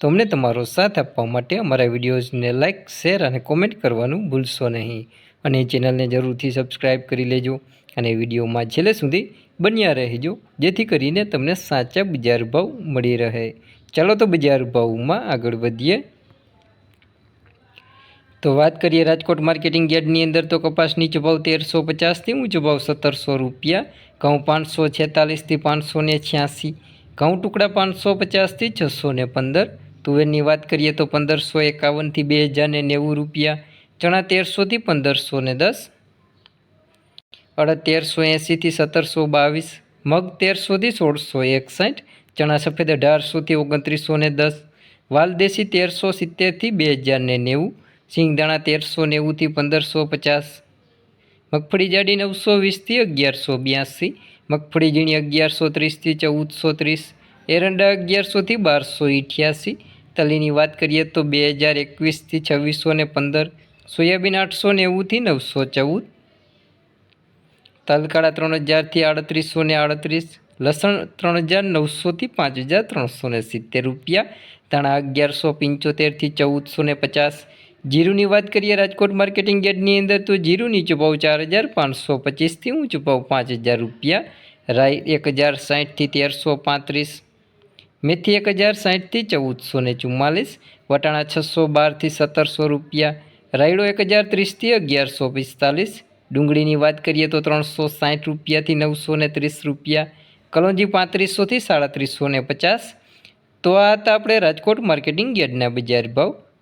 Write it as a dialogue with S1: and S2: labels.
S1: તો અમને તમારો સાથ આપવા માટે અમારા વિડીયોઝને લાઇક શેર અને કોમેન્ટ કરવાનું ભૂલશો નહીં. અને ચેનલને જરૂરથી સબસ્ક્રાઈબ કરી લેજો અને વિડીયોમાં છેલ્લે સુધી બન્યા રહેજો, જેથી કરીને તમને સાચા બજાર ભાવ મળી રહે. ચાલો તો બજાર ભાવમાં આગળ વધીએ. તો વાત કરીએ રાજકોટ માર્કેટિંગ યાર્ડની અંદર તો કપાસની ચભાવ તેરસો પચાસથી ઊંચો ભાવ સત્તરસો રૂપિયા, ઘઉં પાંચસો છેતાલીસથી પાંચસો ને છ્યાસી, ઘઉં ટુકડા પાંચસો પચાસથી છસો ને પંદર તુવેરની વાત કરીએ તો પંદરસો એકાવનથી બે હજારને નેવું રૂપિયા, ચણા તેરસોથી પંદરસો ને દસ, અડદ તેરસો એંસીથી સત્તરસો બાવીસ, મગ તેરસોથી સોળસો એકસઠ, ચણા સફેદ અઢારસોથી ઓગણત્રીસો ને દસ વાલદેશી તેરસો સિત્તેરથી બે હજારને નેવું સિંગદાણા તેરસો નેવુંથી પંદરસો પચાસ, મગફળી જાડી નવસો વીસથી અગિયારસો બ્યાસી, મગફળી ઝીણી અગિયારસો ત્રીસથી ચૌદસો ત્રીસ એરંડા અગિયારસોથી બારસો અઠ્યાસી તલીની વાત કરીએ તો બે હજાર એકવીસથી છવ્વીસો ને પંદર, સોયાબીન આઠસો નેવુંથી નવસો ચૌદ. તલકાળા ત્રણ હજારથી આડત્રીસો ને આડત્રીસ, લસણ ત્રણ હજાર નવસોથી પાંચ હજાર ત્રણસો ને સિત્તેર રૂપિયા, ધાણા અગિયારસો પંચોતેરથી ચૌદસો ને પચાસ. જીરુની વાત કરીએ રાજકોટ માર્કેટિંગ યાર્ડની અંદર તો જીરું નીચો ભાવ ચાર હજાર પાંચસો પચીસથી ઊંચો ભાવ પાંચ હજાર રૂપિયા. રાઈ એક હજાર સાઠથી તેરસો પાંત્રીસ. મેથી એક હજાર સાઠથી ચૌદસો ને ચુમ્માલીસ, વટાણા છસો બારથી સત્તરસો રૂપિયા, રાયડો એક હજાર ત્રીસથી અગિયારસો પિસ્તાલીસ, ડુંગળીની વાત કરીએ તો ત્રણસો સાઠ રૂપિયાથી નવસો ને ત્રીસ રૂપિયા, કલોંજી પાંત્રીસોથી સાડત્રીસો ને પચાસ. તો આ હતા આપણે રાજકોટ માર્કેટિંગ યાર્ડના બજાર ભાવ.